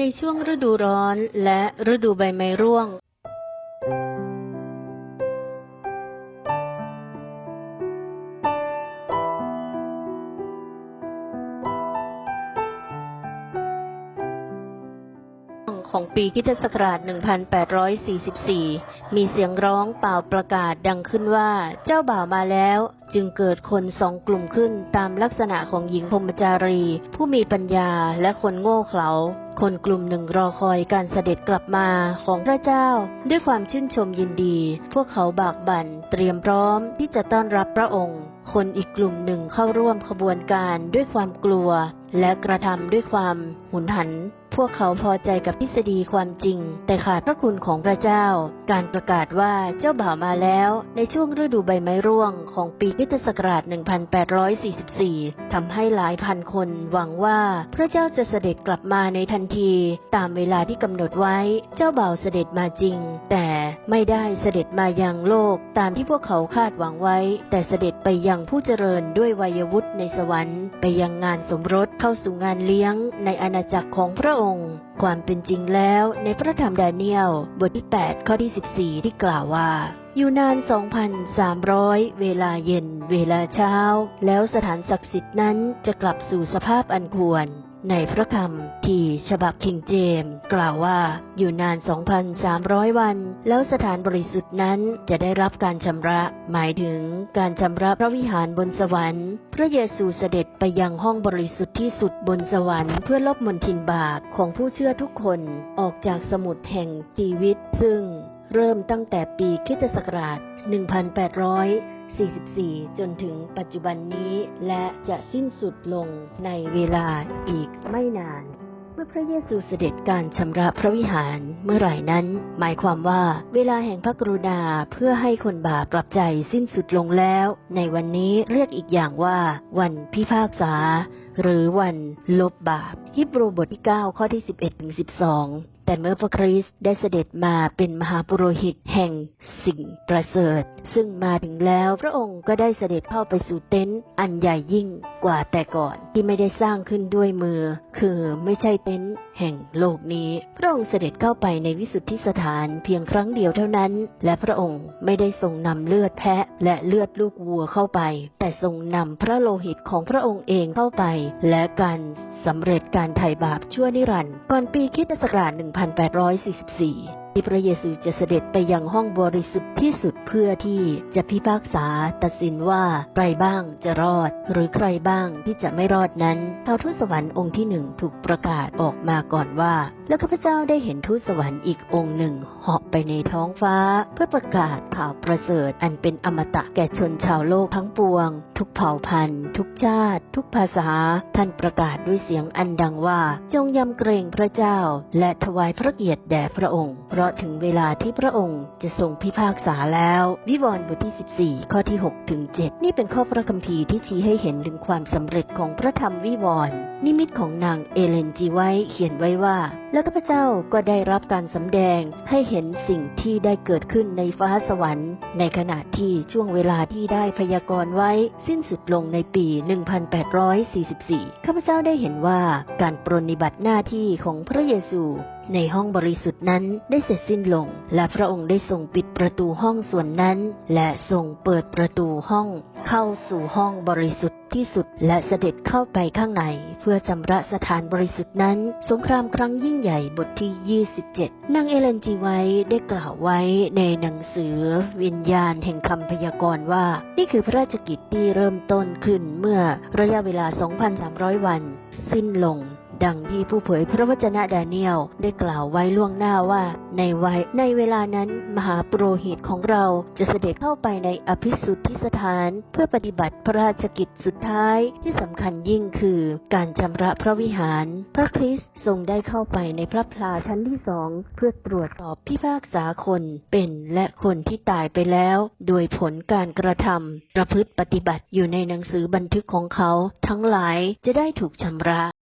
ในช่วงฤดูร้อนและฤดูใบไม้ร่วง ของปีคริสตศักราช 1844 มีเสียงร้องเป่าประกาศดังขึ้นว่าเจ้าบ่าวมาแล้ว จึงเกิดคนสองกลุ่มขึ้นตามลักษณะของหญิงพรมจารี ผู้มีปัญญาและคนโง่เขลาคนกลุ่มหนึ่งรอคอยการเสด็จกลับมาของพระเจ้า ด้วยความชื่นชมยินดี พวกเขาบากบั่น เตรียมพร้อมที่จะต้อนรับพระองค์ คนอีกกลุ่มหนึ่งเข้าร่วมขบวนการด้วยความกลัวและกระทำด้วยความหุนหัน พวกเขาพอใจกับทฤษฎีความจริง แต่ขาดพระคุณของพระเจ้า การประกาศว่าเจ้าบ่าวมาแล้วในช่วงฤดูใบไม้ร่วงของปีคริสตศักราช 1844 ทำให้หลายพันคนหวังว่าพระเจ้าจะเสด็จกลับมาในทันทีตามเวลาที่กำหนดไว้ เจ้าบ่าวเสด็จมาจริง แต่ไม่ได้เสด็จมายังโลกตามที่พวกเขาคาดหวังไว้ แต่เสด็จไปยังผู้เจริญด้วยวัยวุฒิในสวรรค์ ไปยังงานสมรสเข้าสู่งานเลี้ยงในอาณาจักรของพระองค์ ความเป็นจริงแล้วในพระธรรมดาเนียลบทที่ 8 ข้อที่ 14 ที่กล่าวว่า อยู่นาน 2,300 เวลาเย็น เวลาเช้า แล้วสถานศักดิ์สิทธิ์นั้นจะกลับสู่สภาพอันควร ในพระคำที่ฉบับคิงเจม กล่าวว่าอยู่นาน 2,300 วัน แล้วสถานบริสุทธิ์นั้นจะได้รับการชำระ หมายถึงการชำระพระวิหารบนสวรรค์ พระเยซูเสด็จไปยังห้องบริสุทธิ์ที่สุดบนสวรรค์เพื่อลบมนทินบาปของผู้เชื่อทุกคนออกจากสมุดแห่งชีวิต ซึ่งเริ่มตั้งแต่ปีคริตศักราช 44 จนถึงปัจจุบันนี้และจะสิ้นสุดลงในเวลาอีกไม่นาน เมื่อพระเยซูเสด็จการชำระพระวิหารเมื่อไหร่นั้น หมายความว่าเวลาแห่งพระกรุณาเพื่อให้คนบาปกลับใจสิ้นสุดลงแล้ว ในวันนี้เรียกอีกอย่างว่า วันพิพากษา หรือวันลบบาปฮิบรูบทที่ 9 ข้อที่ 11ถึง12 แต่เมื่อพระคริสต์ได้เสด็จมาเป็นมหาปุโรหิตแห่งสิ่งประเสริฐ ซึ่งมาถึงแล้วพระองค์ก็ได้เสด็จเข้าไปสู่เต็นท์อันใหญ่ยิ่งกว่าแต่ก่อนที่ไม่ได้สร้างขึ้นด้วยมือ คือไม่ใช่เต็นท์ แห่งโลกนี้ พระองค์เสด็จเข้าไปในวิสุทธิสถานเพียงครั้งเดียวเท่านั้น และพระองค์ไม่ได้ทรงนำเลือดแพะและเลือดลูกวัวเข้าไป แต่ทรงนำพระโลหิตของพระองค์เองเข้าไป และการสำเร็จการไถ่บาปชั่วนิรันดร์ก่อนปีคิดศักราช1844 ที่พระเยซูจะเสด็จไปยังห้องบริสุทธิ์ที่สุดเพื่อที่จะพิพากษาตัดสินว่าใครบ้างจะรอด หรือใครบ้างที่จะไม่รอดนั้นเท้าทูตสวรรค์องค์ที่หนึ่งถูกประกาศออกมาก่อนว่า แล้วข้าพเจ้าได้เห็นทูตสวรรค์อีกองค์หนึ่งเหาะไปในท้องฟ้า เพื่อประกาศข่าวประเสริฐอันเป็นอมตะแก่ชนชาวโลกทั้งปวง ทุกเผ่าพันธุ์ ทุกชาติ ทุกภาษา ท่านประกาศด้วยเสียงอันดังว่า จงยำเกรงพระเจ้า และถวายพระเกียรติแด่พระองค์เพราะถึงเวลาที่พระองค์จะทรงพิพากษาแล้ว วิวรณ์บทที่ 14 ข้อที่6ถึง7นี่เป็นข้อพระคัมภีร์ที่ชี้ให้เห็นถึงความสำเร็จของพระธรรมวิวรณ์นิมิตของนางเอเลนจีไว้เขียนไว้ว่าแล้วข้าพเจ้าก็ได้รับการสำแดงให้เห็นสิ่งที่ได้เกิดขึ้นในฟ้าสวรรค์ ในขณะที่ช่วงเวลาที่ได้พยากรณ์ไว้สิ้นสุดลงในปี 1844 ข้าพเจ้าได้เห็นว่าการปรนนิบัติหน้าที่ของพระเยซูในห้องบริสุทธิ์นั้นได้เสร็จสิ้นลง และพระองค์ได้ทรงปิดประตูห้องส่วนนั้น และทรงเปิดประตูห้องเข้าสู่ห้องบริสุทธิ์ ที่สุดและเสด็จเข้าไปข้างใน เพื่อชำระสถานบริสุทธิ์นั้น สงครามครั้งยิ่งใหญ่บทที่ 27 นางเอเลนจีไว้ได้กล่าวไว้ในหนังสือ วิญญาณแห่งคำพยากรณ์ว่า นี่คือพระราชกิจที่เริ่มต้นขึ้นเมื่อระยะเวลา 2,300 วัน สิ้นลง ดังที่ผู้เผยพระวจนะดาเนียลได้กล่าวไว้ล่วงหน้าว่า ในวัยในเวลานั้นมหาปุโรหิตของเราจะเสด็จเข้าไปในอภิสุทธิสถานเพื่อปฏิบัติพระราชกิจสุดท้ายที่สำคัญยิ่งคือการชำระพระวิหาร พระคริสต์ทรงได้เข้าไปในพระพลาชั้นที่สองเพื่อตรวจสอบพิพากษาคนเป็นและคนที่ตายไปแล้ว โดยผลการกระทำประพฤติปฏิบัติอยู่ในหนังสือบันทึกของเขา ทั้งหลายจะได้ถูกชำระ